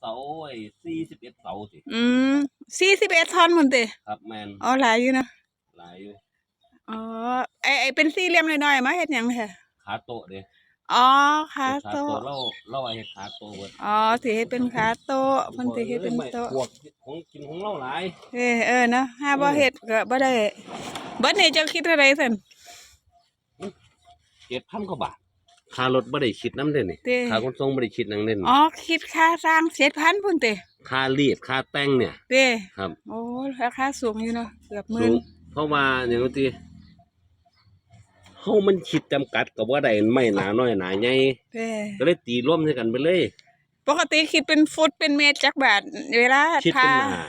เสาไอ้สี่สิบเอ็ดเสาสิอืมสี่สิบเอ็ดท่อนพุ่นติครับแมนอ๋อหลายอยู่นะหลายอยู่อ๋อไอไอเป็นสี่เหลี่ยมน้อยๆมาเฮ็ดหยังแท้ขาโตะเด้อ๋อขาขาโต๊ะโตะเราเราไอ้ขาโตะเบิดอ๋อสิเฮ็ดเป็นขาโต๊ะเพิ่นสิเฮ็ดเป็นโต๊ะพวกของกินของเราหลาย เออเออเนาะห้าบ่เฮ็ดก็บ่ได้เบิดนี่เจ้าคิดเท่าไหร่ซั่นเจ็ดพันกว่าบาท ค่ารถบ่ได้คิดน้ำเด่นนี่เด้ค่าขนส่งบ่ได้คิดนังเด่นอ๋อคิดค่าสร้าง7,000พุ่นติค่ารีดค่าแต่งเนี่ยเด้ครับโอ้ราคาสูงอยู่เนาะเกือบหสูมื่นงเพราะว่าอย่างที่เฮามันคิดจำกัดกับว่าได้ไม่หนาน้อยหนาใหญ่เด้ก็เลยตีร่วมด้วยกันไปเลย ปกติคิดเป็นฟุตเป็นเมตรจักบาทเวลาคิดทาเป็นหนา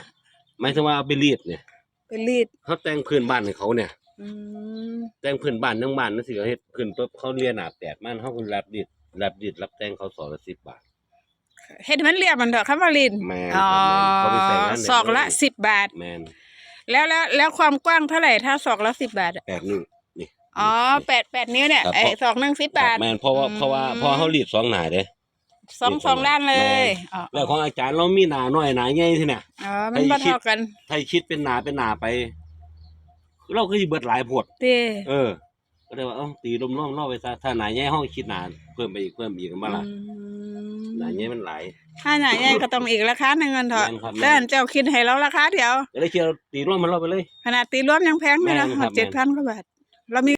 หมายถึงว่าเอาไปรีดเนี่ย เป็นรีดเขาแต่งพื้นบ้านให้เขาเนี่ย อืมแต่งพื้นบ้านทั้งบ้านนั่นสิเขาเฮ็ดพื้นปุ๊บเขาเรียนหนาแตกมันเขาก็รับรีดรับรีดรับแต่งเขาสอนละสิบบาท เฮ็ดให้มันเรียบมันเถอะคำว่ารีดแม่นอ๋อครับแม่นเขาไปใส่งานในศอกละเลยสิบบาท แมนแล้วแล้วแล้วความกว้างเท่าไหร่ถ้าศอกละสิบบาทอะแปดนิ้วนี่ อ๋อแปดแปดนิ้วเนี่ยครับไอ้เพราะ ศอกหนึ่งสิบบาท แมนเพราะว่าอืมเพราะว่าเพราะเขารีดสองหนาเด้ สองสองด้านเลยแม่อ๋อแล้วของอาจารย์เรามีหนาน้อยหนาใหญ่ทีเนี่ย อ๋อมันบ่ให้คิดเท่ากันถ้าคิดเป็นหนาเป็นหนาไป เราก็สิเบิดหลายพวดเต้เออ ก็เลยว่าเอ้าตีลมล้อมล่อไปซะถ้าหนาใหญ่ห้องคิดหนาเพิ่มไปอีกเพิ่มอีกกันมาละอืมหนาใหญ่มันหลาย ถ้าหนาใหญ่ก็ต้องอีกราคาหนึ่งเงินเถอะแม่นครับแม่นแต่อันเจ้าคิดให้เราราคาเดียวก็เลยคิดว่าตีร่วมมันล่อไปเลย ขนาดตีรวมยังแพงเลยนะแม่นครับ เจ็ดพันกว่าบาทเรามี